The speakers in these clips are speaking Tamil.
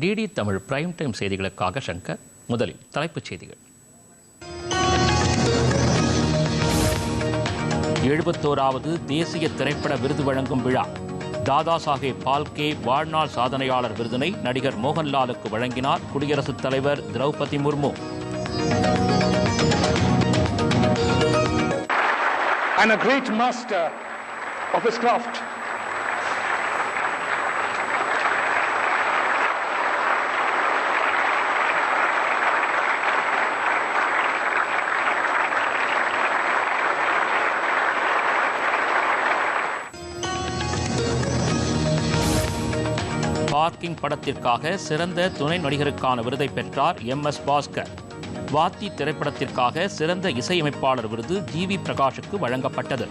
டிடி தமிழ் பிரைம் டைம் செய்திகளுக்காக சங்கர் முதலில் தலைப்புச் செய்திகள். எழுபத்தோராவது தேசிய திரைப்பட விருது வழங்கும் விழா. தாதா சாஹேப் பால்கே வாழ்நாள் சாதனையாளர் விருதினை நடிகர் மோகன்லாலுக்கு வழங்கினார் குடியரசுத் தலைவர் Droupadi Murmu. And a great master of his craft. Parking படத்திற்காக சிறந்த துணை நடிகருக்கான விருதை பெற்றார் எம். எஸ். பாஸ்கர். வாத்தி திரைப்படத்திற்காக சிறந்த இசையமைப்பாளர் விருது ஜி வி. பிரகாஷுக்கு வழங்கப்பட்டது.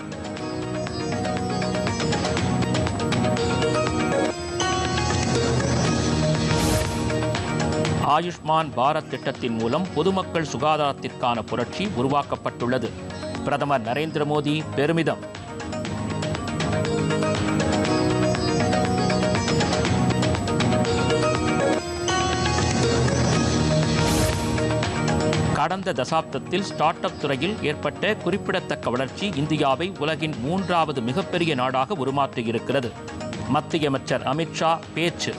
ஆயுஷ்மான் பாரத் திட்டத்தின் மூலம் பொதுமக்கள் சுகாதாரத்திற்கான புரட்சி உருவாக்கப்பட்டுள்ளது. பிரதமர் நரேந்திர மோடி பெருமிதம். கடந்த தசாப்தத்தில் ஸ்டார்ட் அப் துறையில் ஏற்பட்ட குறிப்பிடத்தக்க வளர்ச்சி இந்தியாவை உலகின் மூன்றாவது மிகப்பெரிய நாடாக உருமாற்றியிருக்கிறது. மத்திய அமைச்சர் அமித்ஷா பேச்சு.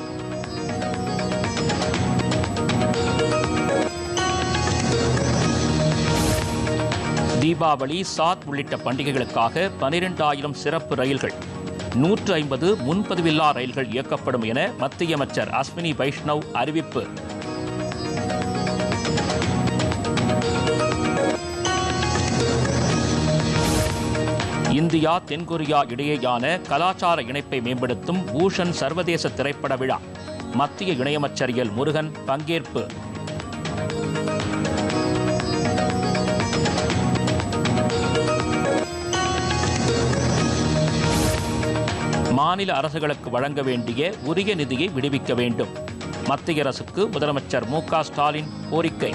தீபாவளி சாத் உள்ளிட்ட பண்டிகைகளுக்காக பனிரெண்டாயிரம் சிறப்பு ரயில்கள் நூற்று ஐம்பது முன்பதிவில்லா ரயில்கள் இயக்கப்படும் என மத்திய அமைச்சர் அஸ்வினி வைஷ்ணவ் அறிவிப்பு. இந்தியா தென்கொரியா இடையேயான கலாச்சார இணைப்பை மேம்படுத்தும் பூஷன் சர்வதேச திரைப்பட விழா. மத்திய இணையமைச்சர் எல். முருகன் பங்கேற்பு. மாநில அரசுகளுக்கு வழங்க வேண்டிய உரிய நிதியை விடுவிக்க வேண்டும். மத்திய அரசுக்கு முதலமைச்சர் மு க ஸ்டாலின் கோரிக்கை.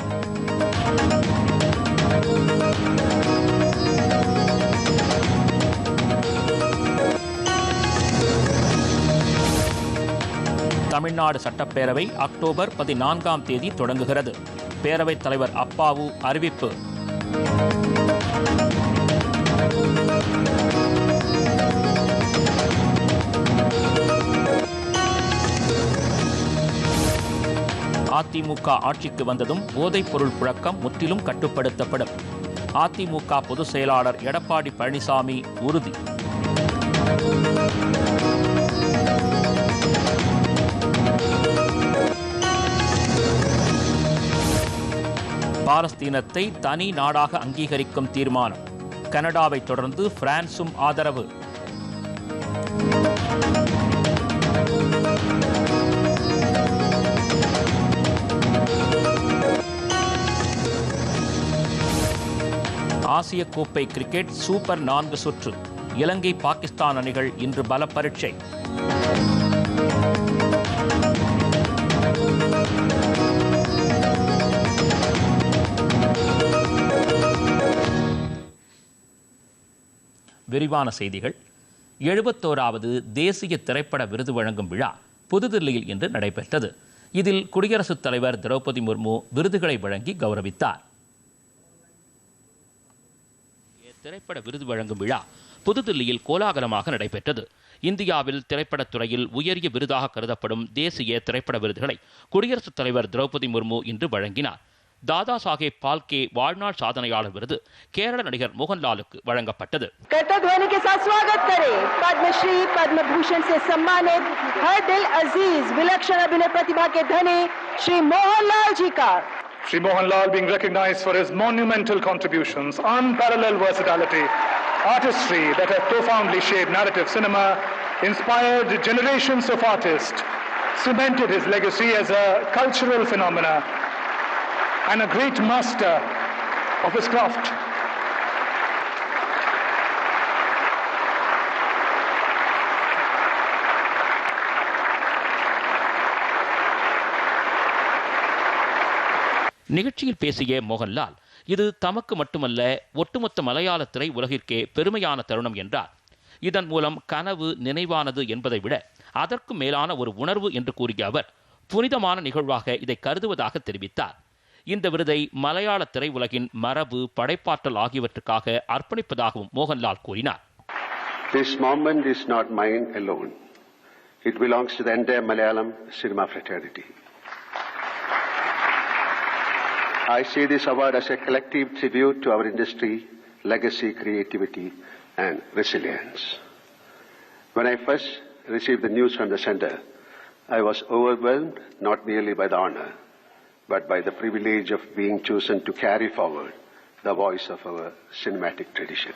தமிழ்நாடு சட்டப்பேரவை அக்டோபர் பதினான்காம் தேதி தொடங்குகிறது. பேரவைத் தலைவர் அப்பாவு அறிவிப்பு. அதிமுக ஆட்சிக்கு வந்ததும் போதைப் பொருள் புழக்கம் முற்றிலும் கட்டுப்படுத்தப்படும். அதிமுக பொதுச் செயலாளர் எடப்பாடி பழனிசாமி உறுதி. பாலஸ்தீனத்தை தனி நாடாக அங்கீகரிக்கும் தீர்மானம். கனடாவை தொடர்ந்து பிரான்சும் ஆதரவு. ஆசிய கோப்பை கிரிக்கெட் சூப்பர் நான்கு சுற்று. இலங்கை பாகிஸ்தான் அணிகள் இன்று பல பரீட்சை விரிவான செய்திகள். எழுபத்தோராவது தேசிய திரைப்பட விருது வழங்கும் விழா புதுதில்லியில் இன்று நடைபெற்றது. இதில் குடியரசுத் தலைவர் திரௌபதி முர்மு விருதுகளை வழங்கி கௌரவித்தார். திரைப்பட விருது வழங்கும் விழா புதுதில்லியில் கோலாகலமாக நடைபெற்றது. இந்தியாவில் திரைப்படத் துறையில் உயரிய விருதாக கருதப்படும் தேசிய திரைப்பட விருதுகளை குடியரசுத் தலைவர் திரௌபதி முர்மு இன்று வழங்கினார். தாதா சாஹேப் பால்கே வாழ்நாள் சாதனையாளர் விருது கேரள நடிகர் மோகன்லாலுக்கு வழங்கப்பட்டது कर्तध्वनि के साथ स्वागत करें पद्मश्री पद्म भूषण से सम्मानित हर दिल अजीज विलक्षण अभिनय प्रतिभा के धनी श्री मोहनलाल जी का Sri Mohan Lal being recognized for his monumental contributions, unparalleled versatility, artistry that have profoundly shaped narrative cinema, inspired generations of artists, cemented his legacy as a cultural phenomena, and a great master of his craft. நிகழ்ச்சியில் பேசிய மோகன்லால் இது தமக்கு மட்டுமல்ல ஒட்டுமொத்த மலையாள திரை உலகிற்கே பெருமையான தருணம் என்றார் இதன் மூலம் கனவு நினைவானது என்பதை விட அதற்கும் மேலான ஒரு உணர்வு என்று கூறிய அவர் புனிதமான நிகழ்வாக இதை கருதுவதாக தெரிவித்தார் இந்த விருதை மலையாள திரையுலகின் மரபு படைப்பாற்றல் ஆகியவற்றுக்காக அர்ப்பணிப்பதாகவும் மோகன்லால் கூறினார் This moment is not mine alone. It belongs to the entire Malayalam cinema fraternity. I see this award as a collective tribute to our industry, legacy, creativity, and resilience. When I first received the news from the center, I was overwhelmed not merely by the honor, but by the privilege of being chosen to carry forward the voice of our cinematic tradition.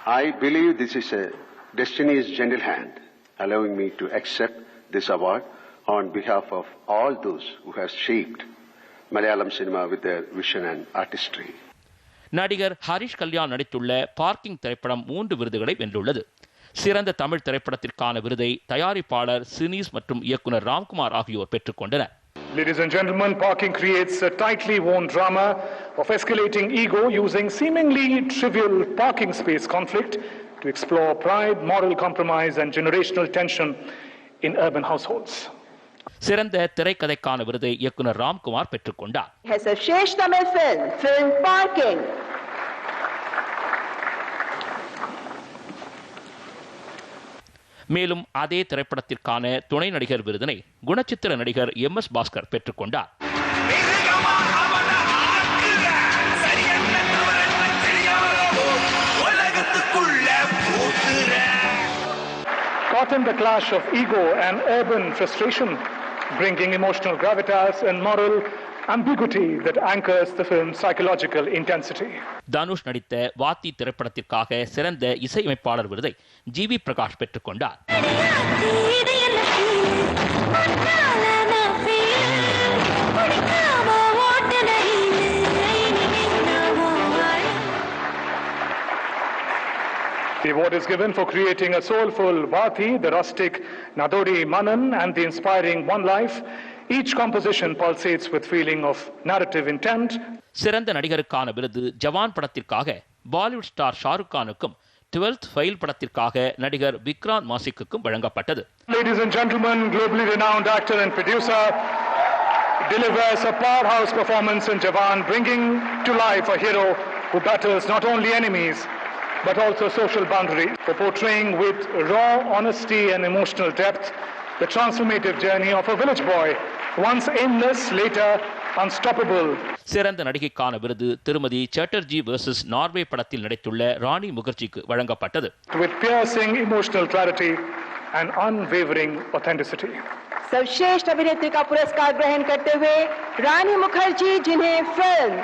I believe this is a destiny's gentle hand allowing me to accept this award on behalf of all those who have shaped Malayalam cinema with their vision and artistry. நடிகர் ஹரிஷ் கல்யாண் நடித்துள்ள பார்க்கிங் திரைப்படம் மூன்று விருதுகளை வென்றுள்ளது சிறந்த தமிழ் திரைப்படத்திற்கான விருதை தயாரிப்பாளர் சினீஸ் மற்றும் இயக்குனர் ராம்குமார் ஆகியோர் பெற்றுக்கொண்டனர் Ladies and gentlemen, Parking creates a tightly woven drama of escalating ego using seemingly trivial parking space conflict to explore pride, moral compromise, and generational tension in urban households. சிறந்த திரைக்கதைக்கான விருதை இயக்குனர் ராம்குமார் பெற்றுக்கொண்டார் மேலும் அதே திரைப்படத்திற்கான துணை நடிகர் விருதினை குணச்சித்திர நடிகர் எம் எஸ் பாஸ்கர் பெற்றுக்கொண்டார். Caught in the clash of ego and urban frustration, bringing emotional gravitas and moral ambiguity that anchors the film's psychological intensity. Dhanush நடித்த வாத்தி திரைப்படத்திற்காக சிறந்த இசையமைப்பாளர் விருதை ஜி வி பிரகாஷ் பெற்றுக்கொண்டார் The award is given for creating a soulful Vati, the rustic Nadodi Manan, and the inspiring One Life. Each composition pulsates with feeling of narrative intent, சிறந்த நடிகருக்கான விருது ஜவான் படத்திற்காக பாலிவுட் ஸ்டார் ஷாருக் கானுக்கும் டுவெல்த் ஃபைல் படத்திற்காக நடிகர் விக்ராந்த் மாசிக்குக்கும் வழங்கப்பட்டது Ladies and gentlemen, globally renowned actor and producer delivers a powerhouse performance in Jawan, bringing to life a hero who battles not only enemies but also social boundaries for portraying with raw honesty and emotional depth the transformative journey of a village boy, once aimless, later unstoppable, சிறந்த நடிகைக்கான விருது திருமதி சேட்டர்ஜி வெர்சஸ் நார்வே படத்தில் நடித்துள்ள ராணி முகர்ஜிக்கு வழங்கப்பட்டது with piercing emotional clarity and unwavering authenticity. सर्वश्रेष्ठ अभिनेत्री का पुरस्कार ग्रहण करते हुए रानी मुखर्जी जिन्हें film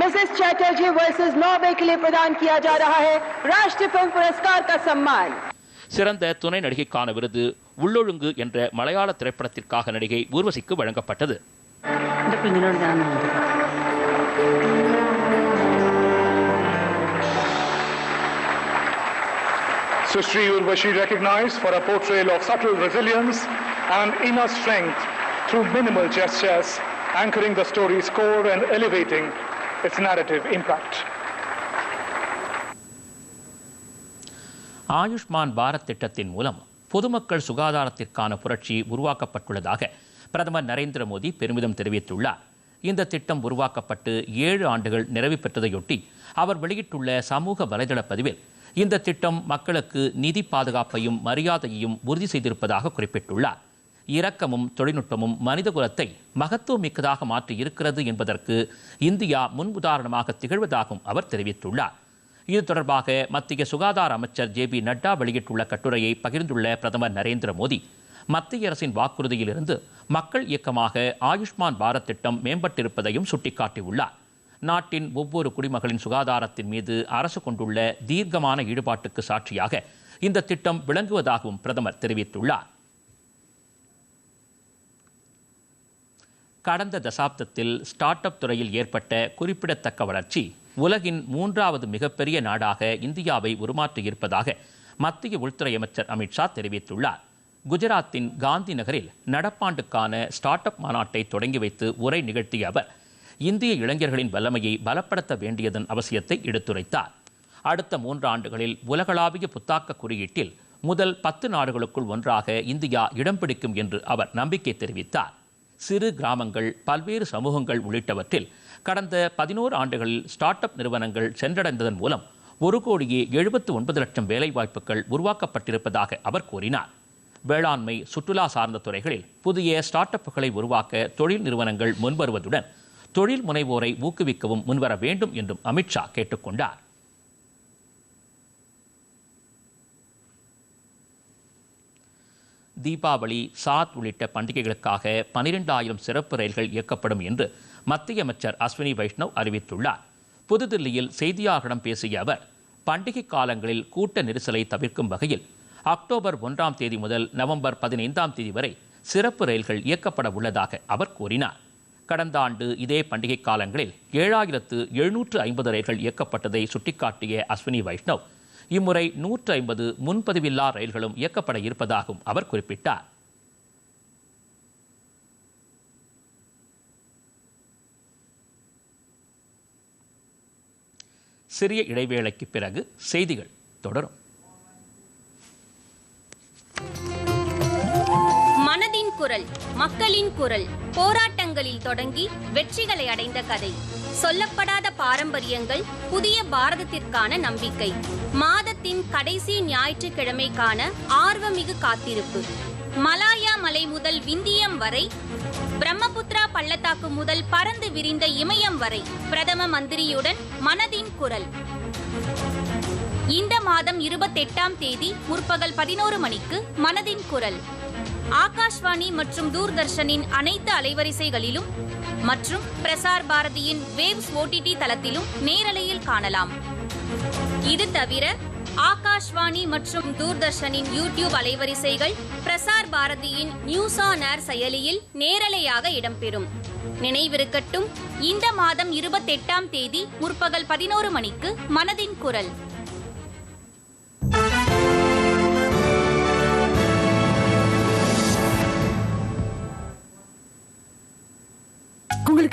Mrs Chatterjee versus Norway के लिए प्रदान किया जा रहा है राष्ट्रीय फिल्म पुरस्कार का सम्मान சிறந்த துணை நடிகைக்கான விருது உள்ளொழுங்கு என்ற மலையாள திரைப்படத்திற்காக நடிகை ஊர்வசிக்கு வழங்கப்பட்டது Sushri Urvashi recognized for a portrayal of subtle resilience and inner strength through minimal gestures, anchoring the story's core and elevating its narrative impact. Ayushman Bharat திட்டத்தின் மூலம் பொதுமக்கள் சுகாதாரத்திற்கான புரட்சி உருவாக்கப்பட்டுள்ளதாக பிரதமர் நரேந்திர மோடி பெருமிதம் தெரிவித்துள்ளார். இந்த திட்டம் உருவாக்கப்பட்டு ஏழு ஆண்டுகள் நிறைவு பெற்றதையொட்டி அவர் வெளியிட்டுள்ள சமூக வலைதள பதிவில் இந்த திட்டம் மக்களுக்கு நிதி பாதுகாப்பையும் மரியாதையையும் உறுதி செய்திருப்பதாக குறிப்பிட்டுள்ளார். இரக்கமும் தொழில்நுட்பமும் மனிதகுலத்தை மகத்துவமிக்கதாக மாற்றி இருக்கிறது என்பதற்கு இந்தியா முன் உதாரணமாக திகழ்வதாகவும் அவர் தெரிவித்துள்ளார். இது தொடர்பாக மத்திய சுகாதார அமைச்சர் ஜே பி நட்டா வெளியிட்டுள்ள கட்டுரையை பகிர்ந்துள்ள பிரதமர் நரேந்திர மோடி மத்திய அரசின் வாக்குறுதியிலிருந்து மக்கள் இயக்கமாக ஆயுஷ்மான் பாரத் திட்டம் மேம்பட்டிருப்பதையும் சுட்டிக்காட்டியுள்ளார். நாட்டின் ஒவ்வொரு குடிமகளின் சுகாதாரத்தின் மீது அரசு கொண்டுள்ள தீர்க்கமான ஈடுபாட்டுக்கு சாட்சியாக இந்த திட்டம் விளங்குவதாகவும் பிரதமர் தெரிவித்துள்ளார். கடந்த தசாப்தத்தில் ஸ்டார்ட் அப் துறையில் ஏற்பட்ட குறிப்பிடத்தக்க வளர்ச்சி உலகின் மூன்றாவது மிகப்பெரிய நாடாக இந்தியாவை உருமாற்றியிருப்பதாக மத்திய உள்துறை அமைச்சர் அமித்ஷா தெரிவித்துள்ளார். குஜராத்தின் காந்தி நகரில் நடப்பாண்டுக்கான ஸ்டார்ட் அப் மாநாட்டை தொடங்கி வைத்து உரை நிகழ்த்திய அவர் இந்திய இளைஞர்களின் வல்லமையை பலப்படுத்த வேண்டியதன் அவசியத்தை எடுத்துரைத்தார். அடுத்த மூன்று ஆண்டுகளில் உலகளாவிய புத்தாக்க குறியீட்டில் முதல் பத்து நாடுகளுக்குள் ஒன்றாக இந்தியா இடம் பிடிக்கும் என்று அவர் நம்பிக்கை தெரிவித்தார். சிறு கிராமங்கள் பல்வேறு சமூகங்கள் உள்ளிட்டவற்றில் கடந்த பதினோரு ஆண்டுகளில் ஸ்டார்ட் அப் நிறுவனங்கள் சென்றடைந்ததன் மூலம் ஒரு கோடியே எழுபத்து ஒன்பது லட்சம் வேலைவாய்ப்புகள் உருவாக்கப்பட்டிருப்பதாக அவர் கூறினார். வேளாண்மை சுற்றுலா சார்ந்த துறைகளில் புதிய ஸ்டார்ட் அப்புகளை உருவாக்க தொழில் நிறுவனங்கள் முன்வருவதுடன் தொழில் முனைவோரை ஊக்குவிக்கவும் முன்வர வேண்டும் என்றும் அமித்ஷா கேட்டுக்கொண்டார் தீபாவளி சாத் உள்ளிட்ட பண்டிகைகளுக்காக பனிரெண்டாயிரம் சிறப்பு ரயில்கள் இயக்கப்படும் என்று மத்திய அமைச்சர் அஸ்வினி வைஷ்ணவ் அறிவித்துள்ளார். புதுதில்லியில் செய்தியாளர்களிடம் பேசிய அவர் பண்டிகை காலங்களில் கூட்ட நெரிசலை தவிர்க்கும் வகையில் அக்டோபர் ஒன்றாம் தேதி முதல் நவம்பர் பதினைந்தாம் தேதி வரை சிறப்பு ரயில்கள் இயக்கப்பட உள்ளதாக அவர் கூறினார். கடந்த ஆண்டு இதே பண்டிகை காலங்களில் ஏழாயிரத்து எழுநூற்று ஐம்பது ரயில்கள் இயக்கப்பட்டதை சுட்டிக்காட்டிய அஸ்வினி வைஷ்ணவ் இம்முறை நூற்று ஐம்பது முன்பதிவில்லா ரயில்களும் இயக்கப்பட இருப்பதாகவும் அவர் குறிப்பிட்டார். சிறிய இடைவேளைக்கு பிறகு செய்திகள் தொடரும். மனதின் குரல் மக்களின் குரல் போராட்டங்களில் தொடங்கி வெற்றிகளை அடைந்த கதை. சொல்லப்படாத பாரம்பரியங்கள் புதிய பாரதத்திற்கான நம்பிக்கை. மாதத்தின் கடைசி ஞாயிற்றுக்கிழமைக்கான ஆர்வமிகு காத்திருப்பு. மலாயா மலை முதல் விந்தியம் வரை பிரம்மபுத்திரா பள்ளத்தாக்கு முதல் பறந்து விரிந்த இமயம் வரை பிரதம மந்திரியுடன் மனதின் குரல். இந்த மாதம் இருபத்தெட்டாம் தேதி முற்பகல் பதினோரு மணிக்கு மனதின் குரல். ஆகாஷ்வாணி மற்றும் தூர்தர்ஷனின் அனைத்து அலைவரிசைகளிலும் மற்றும் பிரசார் பாரதியின் வேவ்ஸ் ஓடிடி தளத்திலும் நேரலையில் காணலாம். இது தவிர ஆகாஷ்வாணி மற்றும் தூர்தர்ஷனின் யூடியூப் அலைவரிசைகள் பிரசார் பாரதியின் நியூஸ் ஆன் ஏர் செயலியில் நேரலையாக இடம்பெறும். நினைவிருக்கட்டும் இந்த மாதம் இருபத்தெட்டாம் தேதி முற்பகல் பதினோரு மணிக்கு மனதின் குரல்.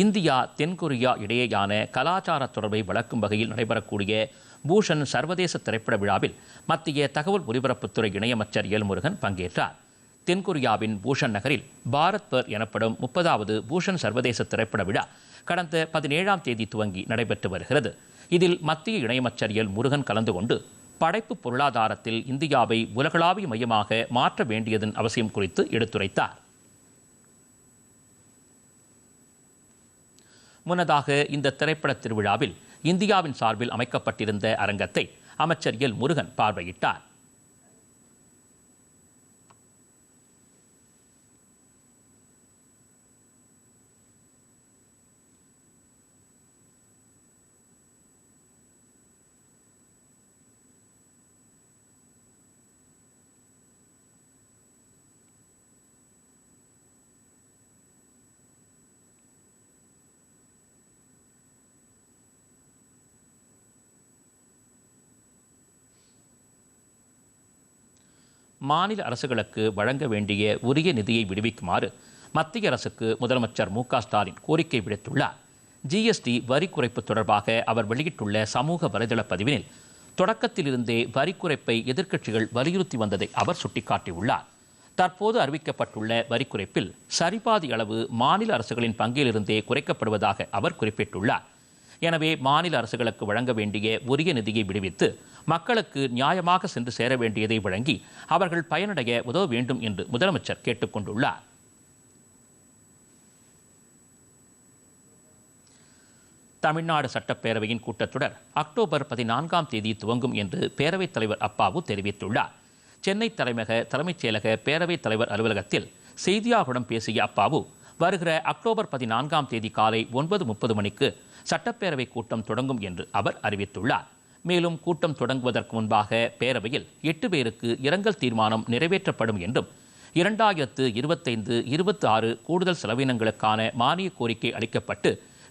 இந்தியா தென்கொரியா இடையேயான கலாச்சார தொடர்பை வளர்க்கும் வகையில் நடைபெறக்கூடிய பூஷன் சர்வதேச திரைப்பட விழாவில் மத்திய தகவல் ஒலிபரப்புத்துறை இணையமைச்சர் ஏல்முருகன் பங்கேற்றார். தென்கொரியாவின் பூஷன் நகரில் பாரத் பர் எனப்படும் முப்பதாவது பூஷன் சர்வதேச திரைப்பட விழா கடந்த பதினேழாம் தேதி துவங்கி நடைபெற்று வருகிறது. இதில் மத்திய இணையமைச்சர் எல் முருகன் கலந்து கொண்டு படைப்பு பொருளாதாரத்தில் இந்தியாவை உலகளாவிய மையமாக மாற்ற வேண்டியதன் அவசியம் குறித்து எடுத்துரைத்தார். முன்னதாக இந்த திரைப்பட திருவிழாவில் இந்தியாவின் சார்பில் அமைக்கப்பட்டிருந்த அரங்கத்தை அமைச்சர் எல் முருகன் பார்வையிட்டார். மாநில அரசுகளுக்கு வழங்க வேண்டிய உரிய நிதியை விடுவிக்குமாறு மத்திய அரசுக்கு முதலமைச்சர் மு ஸ்டாலின் கோரிக்கை விடுத்துள்ளார். ஜிஎஸ்டி வரி குறைப்பு தொடர்பாக அவர் வெளியிட்டுள்ள சமூக வலைதள பதிவினில் தொடக்கத்திலிருந்தே வரி குறைப்பை எதிர்க்கட்சிகள் வலியுறுத்தி வந்ததை அவர் சுட்டிக்காட்டியுள்ளார். தற்போது அறிவிக்கப்பட்டுள்ள வரி குறைப்பில் சரிபாதி அளவு மாநில அரசுகளின் பங்கிலிருந்தே குறைக்கப்படுவதாக அவர் குறிப்பிட்டுள்ளார். எனவே மாநில அரசுகளுக்கு வழங்க வேண்டிய உரிய நிதியை விடுவித்து மக்களுக்கு நியாயமாக சென்று சேர வேண்டியதை வழங்கி அவர்கள் பயனடைய உதவ வேண்டும் என்று முதலமைச்சர் கேட்டுக்கொண்டுள்ளார். தமிழ்நாடு சட்டப்பேரவையின் கூட்டத்தொடர் அக்டோபர் பதினான்காம் தேதி துவங்கும் என்று பேரவைத் தலைவர் அப்பாவு தெரிவித்துள்ளார். சென்னை தலைமையக தலைமைச் செயலக பேரவைத் தலைவர் அலுவலகத்தில் செய்தியாளர்களிடம் பேசிய அப்பாவு வருகிற அக்டோபர் பதினான்காம் தேதி காலை ஒன்பது முப்பது மணிக்கு சட்டப்பேரவை கூட்டம் தொடங்கும் என்று அவர் அறிவித்துள்ளார். மேலும் கூட்டம் தொடங்குவதற்கு முன்பாக பேரவையில் எட்டு பேருக்கு இரங்கல் தீர்மானம் நிறைவேற்றப்படும் என்றும் இரண்டாயிரத்து இருபத்தைந்து இருபத்தி ஆறு கூடுதல் செலவினங்களுக்கான மானிய கோரிக்கை அளிக்கப்பட்டு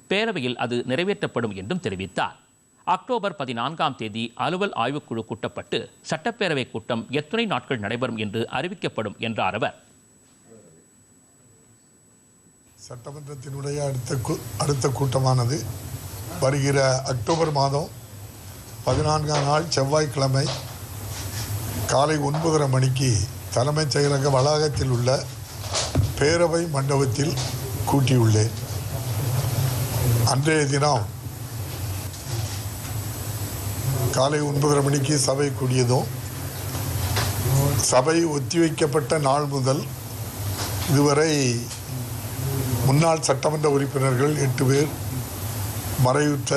பேரவையில் அது நிறைவேற்றப்படும் என்றும் தெரிவித்தார். அக்டோபர் பதினான்காம் தேதி அலுவல் ஆய்வுக்குழு கூட்டப்பட்டு சட்டப்பேரவை கூட்டம் எத்தனை நாட்கள் நடைபெறும் என்று அறிவிக்கப்படும் என்றார் அவர். சட்டமன்றத்தினுடைய அடுத்த அடுத்த கூட்டமானது வருகிற அக்டோபர் மாதம் பதினான்காம் நாள் செவ்வாய்க்கிழமை காலை ஒன்பதரை மணிக்கு தலைமைச் செயலக வளாகத்தில் உள்ள பேரவை மண்டபத்தில் கூட்டியுள்ளேன். அன்றைய தினம் காலை ஒன்பதரை மணிக்கு சபை கூடியதும் சபை ஒத்திவைக்கப்பட்ட நாள் முதல் இதுவரை முன்னாள் சட்டமன்ற உறுப்பினர்கள் எட்டு பேர் மறையுற்ற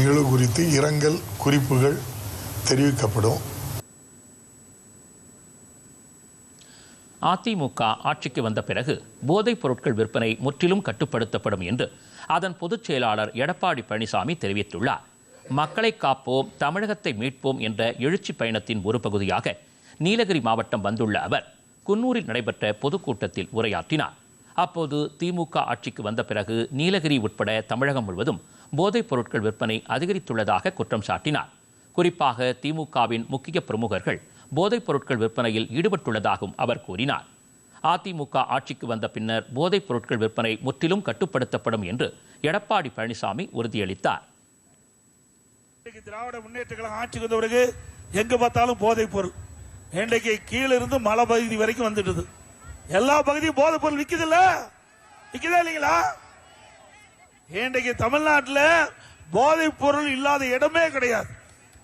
நிகழ்வு குறித்து இரங்கல் குறிப்புகள் தெரிவிக்கப்படும். அதிமுக ஆட்சிக்கு வந்த பிறகு போதைப் பொருட்கள் விற்பனை முற்றிலும் கட்டுப்படுத்தப்படும் என்று அதன் பொதுச் செயலாளர் எடப்பாடி பழனிசாமி தெரிவித்துள்ளார். மக்களை காப்போம் தமிழகத்தை மீட்போம் என்ற எழுச்சி பயணத்தின் ஒரு பகுதியாக நீலகிரி மாவட்டம் வந்துள்ள அவர் குன்னூரில் நடைபெற்ற பொதுக்கூட்டத்தில் உரையாற்றினார். அப்போது திமுக ஆட்சிக்கு வந்த பிறகு நீலகிரி உட்பட தமிழகம் முழுவதும் போதைப் பொருட்கள் விற்பனை அதிகரித்துள்ளதாக குற்றம் சாட்டினார். குறிப்பாக திமுகவின் முக்கிய பிரமுகர்கள் போதைப் பொருட்கள் விற்பனையில் ஈடுபட்டுள்ளதாகவும் அவர் கூறினார். அதிமுக ஆட்சிக்கு வந்த பின்னர் போதைப் பொருட்கள் விற்பனை முற்றிலும் கட்டுப்படுத்தப்படும் என்று எடப்பாடி பழனிசாமி உறுதியளித்தார். திராவிட முன்னேற்ற கழகம் ஆட்சிக்கு வந்த பிறகு எங்க பார்த்தாலும் போதைப் பொருள் இன்றைக்கு கீழிருந்து மலை பகுதி வரைக்கும் வந்துடுது எல்லா பகுதியும் போதைப் பொருள் விக்குது இல்ல விற்குதா இல்லைங்களா? இன்றைக்கு தமிழ்நாட்டில் போதைப் பொருள் இல்லாத இடமே கிடையாது.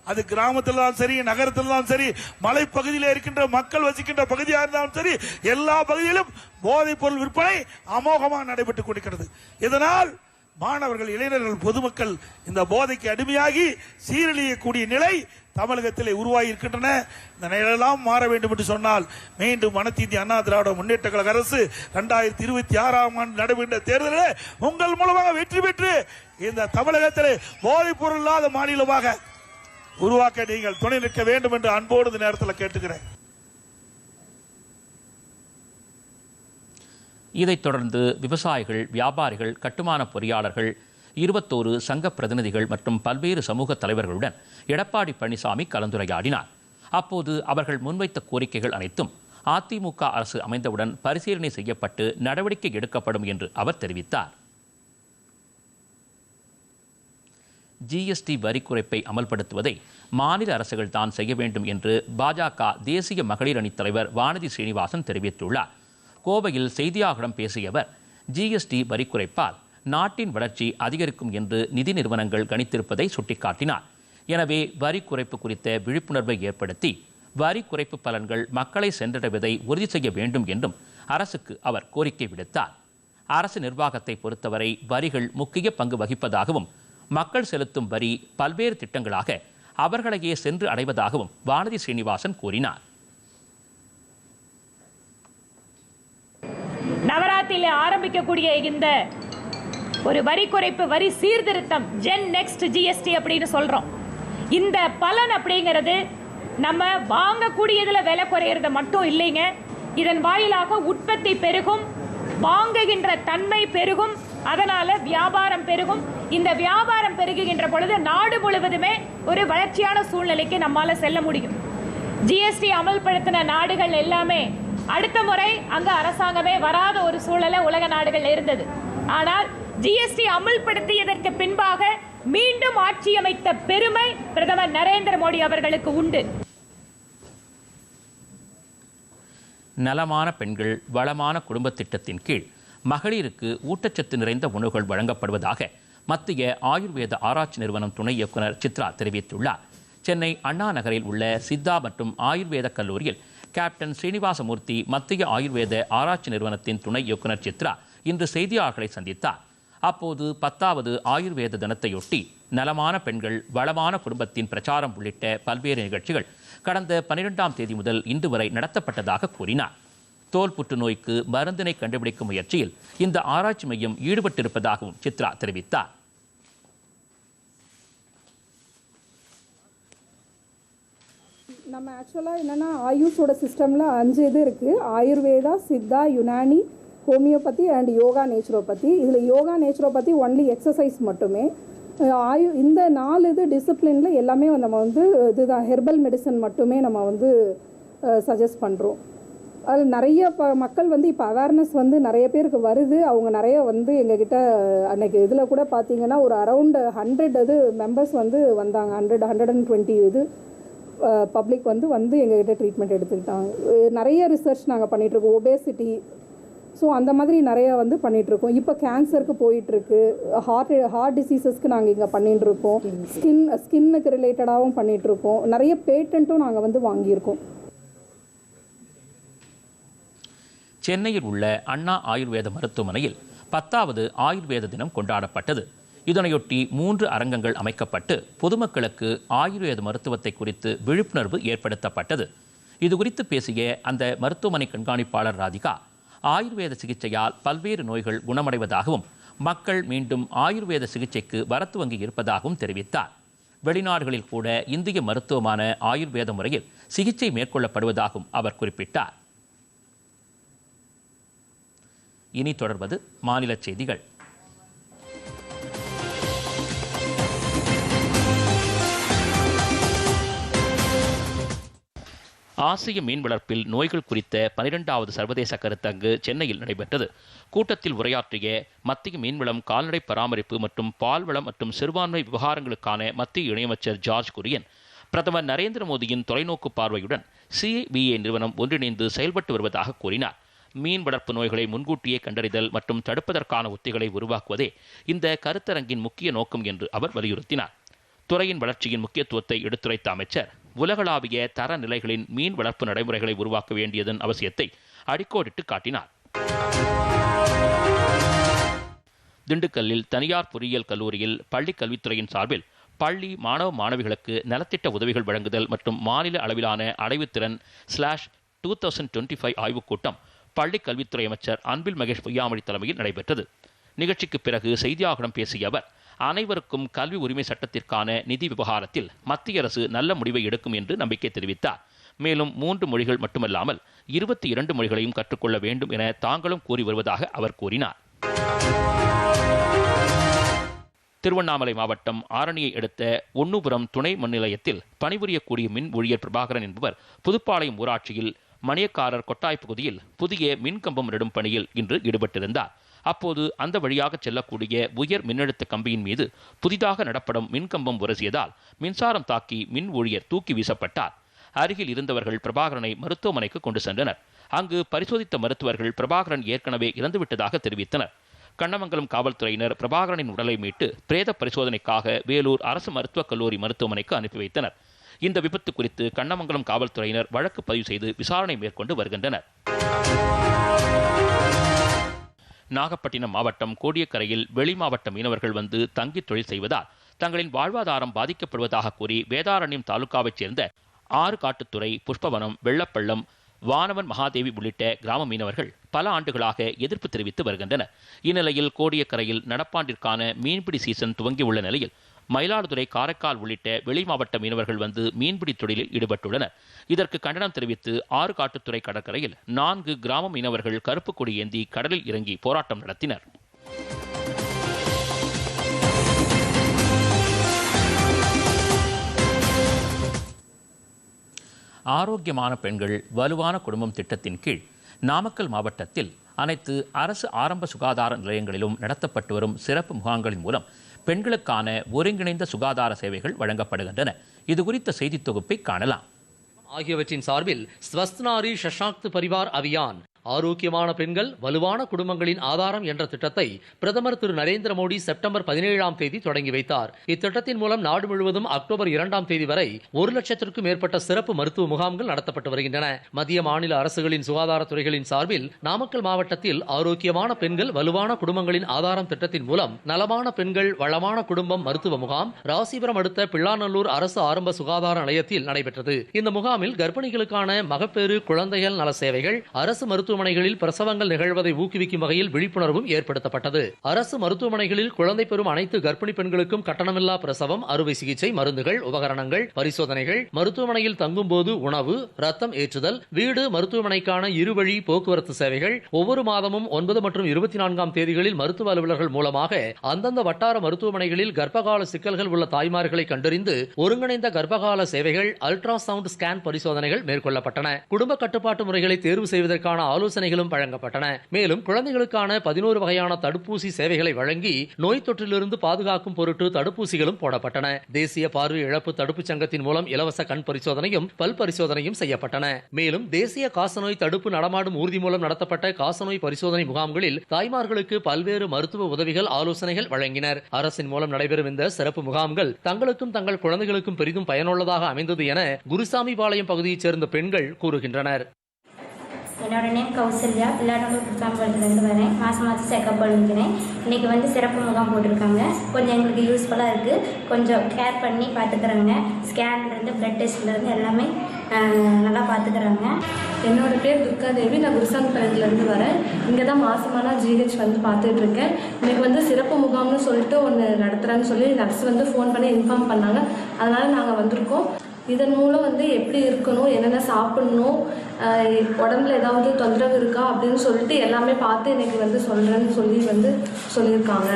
அது கிராமத்தில் தான் சரி நகரத்தில் தான் சரி மலைப்பகுதியில் இருக்கின்ற மக்கள் வசிக்கின்ற பகுதியாக இருந்தாலும் சரி எல்லா பகுதியிலும் போதைப் பொருள் விற்பனை அமோகமாக நடைபெற்றுக் கொண்டிருக்கிறது. இதனால் மாணவர்கள் இளைஞர்கள் பொதுமக்கள் இந்த போதைக்கு அடிமையாகி சீரழியக்கூடிய நிலை தமிழகத்திலே உருவாகி இருக்கின்றன இந்த நிலையெல்லாம் மாற வேண்டும் என்று சொன்னால் மீண்டும் அனைத்து இந்திய அண்ணா திராவிட முன்னேற்ற கழக அரசு இரண்டாயிரத்தி இருபத்தி ஆறாம் ஆண்டு நடைபெற்ற தேர்தலில் உங்கள் மூலமாக வெற்றி பெற்று இந்த தமிழகத்திலே போதைப் பொருள் இல்லாத மாநிலமாக உருவாக்க நீங்கள் துணை நிற்க வேண்டும் என்று அன்போடு இந்த நேரத்தில் கேட்டுக்கிறேன். இதைத் தொடர்ந்து விவசாயிகள் வியாபாரிகள் கட்டுமான பொறியாளர்கள் இருபத்தோரு சங்க பிரதிநிதிகள் மற்றும் பல்வேறு சமூக தலைவர்களுடன் எடப்பாடி பழனிசாமி கலந்துரையாடினார். அப்போது அவர்கள் முன்வைத்த கோரிக்கைகள் அனைத்தும் அதிமுக அரசு அமைந்தவுடன் பரிசீலனை செய்யப்பட்டு நடவடிக்கை எடுக்கப்படும் என்று அவர் தெரிவித்தார். ஜிஎஸ்டி வரி குறைப்பை அமல்படுத்துவதை மாநில அரசுகள் தான் செய்ய வேண்டும் என்று பாஜக தேசிய மகளிர் அணித் தலைவர் வானதி சீனிவாசன் தெரிவித்துள்ளார். கோவையில் செய்தியாளர்களிடம் பேசிய அவர் ஜிஎஸ்டி வரி குறைப்பால் நாட்டின் வளர்ச்சி அதிகரிக்கும் என்று நிதி நிறுவனங்கள் கணித்திருப்பதை சுட்டிக்காட்டினார். எனவே வரி குறைப்பு குறித்த விழிப்புணர்வை ஏற்படுத்தி வரி குறைப்பு பலன்கள் மக்களை சென்றடைவதை உறுதி செய்ய வேண்டும் என்றும் அரசுக்கு அவர் கோரிக்கை விடுத்தார். அரசு நிர்வாகத்தை பொறுத்தவரை வரிகள் முக்கிய பங்கு வகிப்பதாகவும் மக்கள் செலுத்தும் வரி பல்வேறு திட்டங்களாக அவர்களையே சென்று அடைவதாகவும் வானதி சீனிவாசன் கூறினார். நவராத்திரியில் ஆரம்பிக்கக்கூடிய இந்த ஒரு வரி குறைப்பு வரி சீர்திருத்தம் ஜென் நெக்ஸ்ட் ஜிஎஸ்டி அப்படின்னு சொல்கிறோம் இந்த பலன் அப்படிங்கிறது நம்ம வாங்கக்கூடியதில் விலை குறையிறது மட்டும் இல்லைங்க. இதன் வாயிலாக உற்பத்தி பெருகும் வாங்குகின்ற தன்மை பெருகும் அதனால் வியாபாரம் பெருகும். இந்த வியாபாரம் பெருகுகின்ற பொழுது நாடு முழுவதுமே ஒரு வளர்ச்சியான சூழ்நிலைக்கு நம்மால் செல்ல முடியும். ஜிஎஸ்டி அமல்படுத்தின நாடுகள் எல்லாமே அடுத்த முறை அங்கே அரசாங்கமே வராத ஒரு சூழலை உலக நாடுகள் இருந்தது. ஆனால் ஜிஎஸ்டி அமல்படுத்தியதற்கு பின்பாக மீண்டும் ஆட்சி அமைத்த பெருமை பிரதமர் நரேந்திர மோடி அவர்களுக்கு உண்டு. நலமான பெண்கள் வளமான குடும்ப திட்டத்தின் கீழ் மகளிருக்கு ஊட்டச்சத்து நிறைந்த உணவுகள் வழங்கப்படுவதாக மத்திய ஆயுர்வேத ஆராய்ச்சி நிறுவனம் துணை இயக்குநர் சித்ரா தெரிவித்துள்ளார். சென்னை அண்ணா நகரில் உள்ள சித்தா மற்றும் ஆயுர்வேத கல்லூரியில் கேப்டன் ஸ்ரீனிவாசமூர்த்தி மத்திய ஆயுர்வேத ஆராய்ச்சி நிறுவனத்தின் துணை இயக்குநர் சித்ரா இன்று செய்தியாளர்களை சந்தித்தார். அப்போது பத்தாவது ஆயுர்வேத தினத்தையொட்டி நலமான பெண்கள் வளமான குடும்பத்தின் பிரச்சாரம் உள்ளிட்ட பல்வேறு நிகழ்ச்சிகள் கடந்த பனிரெண்டாம் தேதி முதல் இன்று வரை நடத்தப்பட்டதாக கூறினார். தோல் புற்றுநோய்க்கு மருந்தினை கண்டுபிடிக்கும் முயற்சியில் இந்த ஆராய்ச்சி மையம் ஈடுபட்டிருப்பதாகவும் சித்ரா தெரிவித்தார். நம்ம ஆக்சுவலாக என்னென்னா ஆயுஷோட சிஸ்டமில் அஞ்சு இது இருக்குது Ayurveda Siddha Unani homoeopathy and yoga naturopathy. இதில் யோகா நேச்சுரோபதி ஒன்லி எக்ஸசைஸ் மட்டுமே. ஆயு இந்த நாலு இது டிசிப்ளினில் எல்லாமே நம்ம வந்து இதுதான் ஹெர்பல் மெடிசன் மட்டுமே நம்ம வந்து சஜஸ்ட் பண்ணுறோம் அது நிறைய இப்போ மக்கள் வந்து இப்போ அவேர்னஸ் வந்து நிறைய பேருக்கு வருது. அவங்க நிறைய வந்து எங்ககிட்ட அன்னைக்கு இதில் கூட பார்த்தீங்கன்னா ஒரு அரௌண்டு ஹண்ட்ரட் இது மெம்பர்ஸ் வந்து வந்தாங்க. ஹண்ட்ரட் ஹண்ட்ரட் அண்ட் டுவெண்ட்டி இது பப்ளிக் வந்து வந்து எங்ககிட்ட ட்ரீட்மெண்ட் எடுத்துக்கிட்டாங்க. நிறைய ரிசர்ச் நாங்கள் பண்ணிகிட்ருக்கோம் ஒபேசிட்டி ஸோ அந்த மாதிரி நிறைய வந்து பண்ணிகிட்ருக்கோம் இப்போ கேன்சருக்கு போயிட்டுருக்கு. ஹார்ட் ஹார்ட் டிசீசஸ்க்கு நாங்கள் இங்கே பண்ணிகிட்ருக்கோம் ஸ்கின் ஸ்கின்னுக்கு ரிலேட்டடாகவும் பண்ணிகிட்ருக்கோம் நிறைய பேட்டண்ட்டும் நாங்கள் வந்து வாங்கியிருக்கோம். சென்னையில் உள்ள அண்ணா ஆயுர்வேத மருத்துவமனையில் பத்தாவது ஆயுர்வேத தினம் கொண்டாடப்பட்டது. இதனையொட்டி மூன்று அரங்கங்கள் அமைக்கப்பட்டு பொதுமக்களுக்கு ஆயுர்வேத மருத்துவத்தை குறித்து விழிப்புணர்வு ஏற்படுத்தப்பட்டது. இது குறித்து பேசிய அந்த மருத்துவமனை கண்காணிப்பாளர் ராதிகா ஆயுர்வேத சிகிச்சையால் பல்வேறு நோய்கள் குணமடைவதாகவும் மக்கள் மீண்டும் ஆயுர்வேத சிகிச்சைக்கு வரத்துவங்கி இருப்பதாகவும் தெரிவித்தார். வெளிநாடுகளில் கூட இந்திய மருத்துவமான ஆயுர்வேத முறையில் சிகிச்சை மேற்கொள்ளப்படுவதாகவும் அவர் குறிப்பிட்டார். இனி தொடர்வது மாநில செய்திகள். ஆசிய மீன் வளர்ப்பில் நோய்கள் குறித்த பனிரெண்டாவது சர்வதேச கருத்தங்கு சென்னையில் நடைபெற்றது. கூட்டத்தில் உரையாற்றிய மத்திய மீன்வளம் கால்நடை பராமரிப்பு மற்றும் பால்வளம் மற்றும் சிறுபான்மை விவகாரங்களுக்கான மத்திய இணையமைச்சர் ஜார்ஜ் குரியன் பிரதமர் நரேந்திர மோடியின் தொலைநோக்கு பார்வையுடன் சிஏபிஏ நிறுவனம் ஒன்றிணைந்து செயல்பட்டு வருவதாக கூறினார். மீன் வளர்ப்பு நோய்களை முன்கூட்டியே கண்டறிதல் மற்றும் தடுப்பதற்கான உத்திகளை உருவாக்குவதே இந்த கருத்தரங்கின் முக்கிய நோக்கம் என்று அவர் வலியுறுத்தினார். துறையின் வளர்ச்சியின் முக்கியத்துவத்தை எடுத்துரைத்த அமைச்சர் உலகளாவிய தரநிலைகளின் மீன் வளர்ப்பு நடைமுறைகளை உருவாக்க வேண்டியதன் அவசியத்தை அடிக்கோடிட்டு காட்டினார். திண்டுக்கல்லில் தனியார் பொறியியல் கல்லூரியில் பள்ளிக் கல்வித்துறையின் சார்பில் பள்ளி மாணவ மாணவிகளுக்கு நலத்திட்ட உதவிகள் வழங்குதல் மற்றும் மாநில அளவிலான அடைவுத்திறன் slash two thousand twenty five ஆய்வுக் கூட்டம் பள்ளிக் கல்வித்துறை அமைச்சர் அன்பில் மகேஷ் பொய்யாமொழி தலைமையில் நடைபெற்றது. நிகழ்ச்சிக்கு பிறகு செய்தியாளர்களிடம் பேசிய அவர் அனைவருக்கும் கல்வி உரிமை சட்டத்திற்கான நிதி விவகாரத்தில் மத்திய அரசு நல்ல முடிவை எடுக்கும் என்று நம்பிக்கை தெரிவித்தார். மேலும் மூன்று மொழிகள் மட்டுமல்லாமல் இருபத்தி இரண்டு மொழிகளையும் கற்றுக்கொள்ள வேண்டும் என தாங்களும் கூறி வருவதாக அவர் கூறினார். திருவண்ணாமலை மாவட்டம் ஆரணியை அடுத்த ஒன்னுபுரம் துணை மின் நிலையத்தில் பணிபுரியக்கூடிய மின் ஊழியர் பிரபாகரன் என்பவர் புதுப்பாளையம் ஊராட்சியில் மணியக்காரர் கொட்டாய் பகுதியில் புதிய மின்கம்பம் நடும் பணியில் இன்று ஈடுபட்டிருந்தார். அப்போது அந்த வழியாக செல்லக்கூடிய உயர் மின்னழுத்த கம்பியின் மீது புதிதாக நடப்படும் மின்கம்பம் உரசியதால் மின்சாரம் தாக்கி மின் ஊழியர் தூக்கி வீசப்பட்டார். அருகில் இருந்தவர்கள் பிரபாகரனை மருத்துவமனைக்கு கொண்டு சென்றனர். அங்கு பரிசோதித்த மருத்துவர்கள் பிரபாகரன் ஏற்கனவே இறந்துவிட்டதாக தெரிவித்தனர். கண்ணமங்கலம் காவல்துறையினர் பிரபாகரனின் உடலை மீட்டு பிரேத பரிசோதனைக்காக வேலூர் அரசு மருத்துவக் கல்லூரி மருத்துவமனைக்கு அனுப்பி வைத்தனர். இந்த விபத்து குறித்து கண்ணமங்கலம் காவல்துறையினர் வழக்கு பதிவு செய்து விசாரணை மேற்கொண்டு வருகின்றனர். நாகப்பட்டினம் மாவட்டம் கோடியக்கரையில் வெளி மாவட்ட மீனவர்கள் வந்து தங்கி தொழில் செய்வதால் தங்களின் வாழ்வாதாரம் பாதிக்கப்படுவதாக கூறி வேதாரண்யம் தாலுகாவைச் சேர்ந்த ஆறு காட்டுத்துறை புஷ்பவனம் வெள்ளப்பள்ளம் வானவன் மகாதேவி உள்ளிட்ட கிராம மீனவர்கள் பல ஆண்டுகளாக எதிர்ப்பு தெரிவித்து வருகின்றனர். இந்நிலையில் கோடியக்கரையில் நடப்பாண்டிற்கான மீன்பிடி சீசன் துவங்கியுள்ள நிலையில் மயிலாடுதுறை காரைக்கால் உள்ளிட்ட வெளி மாவட்ட மீனவர்கள் வந்து மீன்பிடி தொழிலில் ஈடுபட்டுள்ளனர். இதற்கு கண்டனம் தெரிவித்து ஆறு காட்டுத்துறை கடற்கரையில் நான்கு கிராம மீனவர்கள் கருப்பு கொடி ஏந்தி கடலில் இறங்கி போராட்டம் நடத்தினர். ஆரோக்கியமான பெண்கள் வலுவான குடும்பம் திட்டத்தின் கீழ் நாமக்கல் மாவட்டத்தில் அனைத்து அரசு ஆரம்ப சுகாதார நிலையங்களிலும் நடத்தப்பட்டு வரும் சிறப்பு முகாம்களின் மூலம் பெண்களுக்கான ஒருங்கிணைந்த சுகாதார சேவைகள் வழங்கப்படுகின்றன. இது குறித்த செய்தி தொகுப்பை காணலாம். ஆகியவற்றின் சார்பில் ஸ்வஸ்த்நாரி சஷாக்த் பரிவார் அபியான் ஆரோக்கியமான பெண்கள் வலுவான குடும்பங்களின் ஆதாரம் என்ற திட்டத்தை பிரதமர் திரு நரேந்திர மோடி செப்டம்பர் பதினேழாம் தேதி தொடங்கி வைத்தார். இத்திட்டத்தின் மூலம் நாடு முழுவதும் அக்டோபர் இரண்டாம் தேதி வரை ஒரு லட்சத்திற்கும் மேற்பட்ட சிறப்பு மருத்துவ முகாம்கள் நடத்தப்பட்டு வருகின்றன. மத்திய மாநில அரசுகளின் சுகாதாரத்துறைகளின் சார்பில் நாமக்கல் மாவட்டத்தில் ஆரோக்கியமான பெண்கள் வலுவான குடும்பங்களின் ஆதாரம் திட்டத்தின் மூலம் நலமான பெண்கள் வளமான குடும்பம் மருத்துவ முகாம் ராசிபுரம் அடுத்த பிள்ளாநல்லூர் அரசு ஆரம்ப சுகாதார நிலையத்தில் நடைபெற்றது. இந்த முகாமில் கர்ப்பிணிகளுக்கான மகப்பேறு குழந்தைகள் நல சேவைகள் அரசு மருத்துவ மருத்துவமனைகளில் பிரசவங்கள் நிகழ்வதை ஊக்குவிக்கும் வகையில் விழிப்புணர்வும் ஏற்படுத்தப்பட்டது. அரசு மருத்துவமனைகளில் குழந்தை பெறும் அனைத்து கர்ப்பிணி பெண்களுக்கும் கட்டணமில்லா பிரசவம் அறுவை சிகிச்சை மருந்துகள் உபகரணங்கள் பரிசோதனைகள் மருத்துவமனையில் தங்கும் போது உணவு ரத்தம் ஏற்றுதல் வீடு மருத்துவமனைக்கான இருவழி போக்குவரத்து சேவைகள் ஒவ்வொரு மாதமும் ஒன்பது மற்றும் இருபத்தி நான்காம் தேதிகளில் மருத்துவ அலுவலர்கள் மூலமாக அந்தந்த வட்டார மருத்துவமனைகளில் கர்ப்பகால சிக்கல்கள் உள்ள தாய்மார்களை கண்டறிந்து ஒருங்கிணைந்த கர்ப்பகால சேவைகள் அல்ட்ராசவுண்ட் ஸ்கேன் பரிசோதனைகள் மேற்கொள்ளப்பட்டன. குடும்ப கட்டுப்பாட்டு முறைகளை தேர்வு செய்வதற்கான ஆலோசனைகளும் வழங்கப்பட்டன. மேலும் குழந்தைகளுக்கான பதினோரு வகையான தடுப்பூசி சேவைகளை வழங்கி நோய் தொற்றிலிருந்து பாதுகாக்கும் பொருட்டு தடுப்பூசிகளும் போடப்பட்டன. தேசிய பார்வை இழப்பு தடுப்புச் சங்கத்தின் மூலம் இலவச கண் பரிசோதனையும் பல் பரிசோதனையும் செய்யப்பட்டன. மேலும் தேசிய காசநோய் தடுப்பு நடமாடும் ஊர்தி மூலம் நடத்தப்பட்ட காசநோய் பரிசோதனை முகாம்களில் தாய்மார்களுக்கு பல்வேறு மருத்துவ உதவிகள் ஆலோசனைகள் வழங்கினர். அரசின் மூலம் நடைபெறும் இந்த சிறப்பு முகாம்கள் தங்களுக்கும் தங்கள் குழந்தைகளுக்கும் பெரிதும் பயனுள்ளதாக அமைந்தது என குருசாமி பாளையம் பகுதியைச் சேர்ந்த பெண்கள் கூறுகின்றனர். என்னோட நேம் கௌசல்யா. பிள்ளாடம்பூர் புத்தாம்பலத்துலேருந்து வரேன். மாதம் மாதம் செக்கப் பண்ணிக்கிறேன் இன்றைக்கி வந்து சிறப்பு முகாம் போட்டிருக்காங்க. கொஞ்சம் எங்களுக்கு யூஸ்ஃபுல்லாக இருக்குது கொஞ்சம் கேர் பண்ணி பார்த்துக்குறாங்க ஸ்கேன்லேருந்து ப்ளட் டெஸ்ட்லேருந்து எல்லாமே நல்லா பார்த்துக்குறாங்க என்னோட பேர் துர்கா தேவி நான் குருசாமி பள்ளத்துலேருந்து வரேன். இங்கே தான் மாதமான ஜிஹெச் வந்து பார்த்துட்டு இருக்கேன் வந்து சிறப்பு முகாம்னு சொல்லிட்டு ஒன்று நடத்துகிறேன்னு சொல்லி நர்ஸ் வந்து ஃபோன் பண்ணி இன்ஃபார்ம் பண்ணாங்க. அதனால் நாங்கள் வந்திருக்கோம். இதன் மூலம் வந்து எப்படி இருக்கணும் என்னென்ன சாப்பிடணும் உடம்புல ஏதாவது தொந்தரவு இருக்கா அப்படின்னு சொல்லிட்டு எல்லாமே பார்த்து இன்னைக்கு வந்து சொல்கிறேன்னு சொல்லி வந்து சொல்லியிருக்காங்க.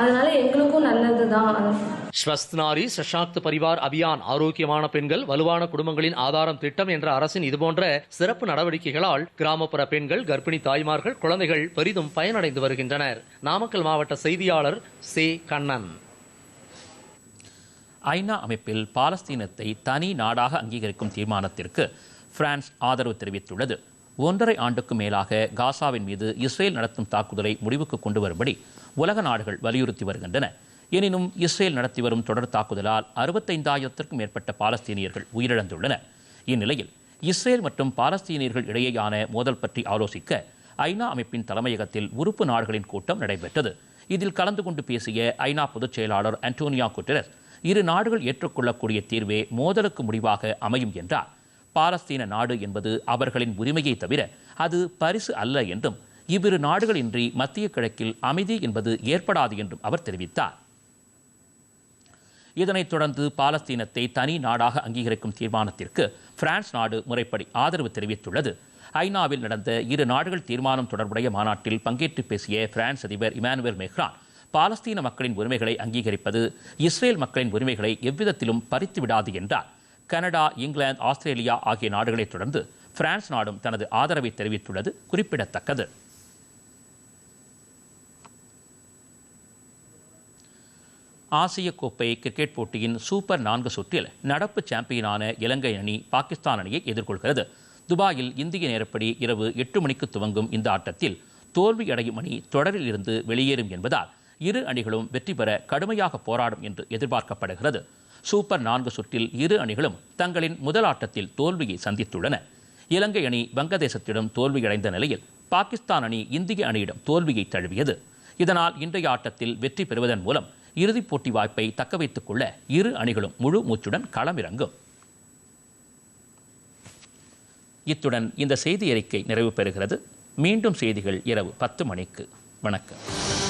அதனால் எங்களுக்கும் நல்லது தான் ஸ்வஸ்த்நாரி சஷாக்த் பரிவார் அபியான் ஆரோக்கியமான பெண்கள் வலுவான குடும்பங்களின் ஆதாரம் திட்டம் என்ற அரசின் இதுபோன்ற சிறப்பு நடவடிக்கைகளால் கிராமப்புற பெண்கள் கர்ப்பிணி தாய்மார்கள் குழந்தைகள் பெரிதும் பயனடைந்து வருகின்றனர். நாமக்கல் மாவட்ட செய்தியாளர் சே கண்ணன். ஐநா அமைப்பில் பாலஸ்தீனத்தை தனி நாடாக அங்கீகரிக்கும் தீர்மானத்திற்கு பிரான்ஸ் ஆதரவு தெரிவித்துள்ளது. ஒன்றரை ஆண்டுக்கு மேலாக காசாவின் மீது இஸ்ரேல் நடத்தும் தாக்குதலை முடிவுக்கு கொண்டு வரும்படி உலக நாடுகள் வலியுறுத்தி வருகின்றன. எனினும் இஸ்ரேல் நடத்தி வரும் தொடர் தாக்குதலால் அறுபத்தைந்தாயிரத்திற்கும் மேற்பட்ட பாலஸ்தீனியர்கள் உயிரிழந்துள்ளனர். இந்நிலையில் இஸ்ரேல் மற்றும் பாலஸ்தீனியர்கள் இடையேயான மோதல் பற்றி ஆலோசிக்க ஐநா அமைப்பின் தலைமையகத்தில் உறுப்பு நாடுகளின் கூட்டம் நடைபெற்றது. இதில் கலந்து கொண்டு பேசிய ஐநா பொதுச் செயலாளர் அன்டோனியா குட்டரஸ் இரு நாடுகள் ஏற்றுக்கொள்ளக்கூடிய தீர்வே மோதலுக்கு முடிவாக அமையும் என்றார். பாலஸ்தீன நாடு என்பது அவர்களின் உரிமையை தவிர அது பரிசு அல்ல என்றும் இவ்விரு நாடுகளின்றி மத்திய கிழக்கில் அமைதி என்பது ஏற்படாது என்றும் அவர் தெரிவித்தார். இதனைத் தொடர்ந்து பாலஸ்தீனத்தை தனி நாடாக அங்கீகரிக்கும் தீர்மானத்திற்கு பிரான்ஸ் நாடு முறைப்படி ஆதரவு தெரிவித்துள்ளது. ஐநாவில் நடந்த இரு நாடுகள் தீர்மானம் தொடர்புடைய மாநாட்டில் பங்கேற்று பேசிய பிரான்ஸ் அதிபர் இமானுவேல் மெஹ்ரான் பாலஸ்தீன மக்களின் உரிமைகளை அங்கீகரிப்பது இஸ்ரேல் மக்களின் உரிமைகளை எவ்விதத்திலும் பறித்து விடாது என்றார். கனடா இங்கிலாந்து ஆஸ்திரேலியா ஆகிய நாடுகளைத் தொடர்ந்து பிரான்ஸ் நாடும் தனது ஆதரவை தெரிவித்துள்ளது. குறிப்பிடத்தக்கது. ஆசிய கோப்பை கிரிக்கெட் போட்டியின் சூப்பர் நான்கு சுற்றில் நடப்பு சாம்பியனான இலங்கை அணி பாகிஸ்தான் அணியை எதிர்கொள்கிறது. துபாயில் இந்திய நேரப்படி இரவு எட்டு மணிக்கு துவங்கும் இந்த ஆட்டத்தில் தோல்வி அடையும் அணி தொடரில் இருந்து வெளியேறும் என்பதால் இரு அணிகளும் வெற்றி பெற கடுமையாக போராடும் என்று எதிர்பார்க்கப்படுகிறது. சூப்பர் நான்கு சுற்றில் இரு அணிகளும் தங்களின் முதல் ஆட்டத்தில் தோல்வியை சந்தித்துள்ளன. இலங்கை அணி வங்கதேசத்திடம் தோல்வியடைந்த நிலையில் பாகிஸ்தான் அணி இந்திய அணியிடம் தோல்வியை தழுவியது. இதனால் இன்றைய ஆட்டத்தில் வெற்றி பெறுவதன் மூலம் இறுதிப் போட்டி வாய்ப்பை தக்க வைத்துக் கொள்ள இரு அணிகளும் முழு மூச்சுடன் களமிறங்கும். இத்துடன் இந்த செய்தி அறிக்கை நிறைவு பெறுகிறது. மீண்டும் செய்திகள் இரவு பத்து மணிக்கு. வணக்கம்.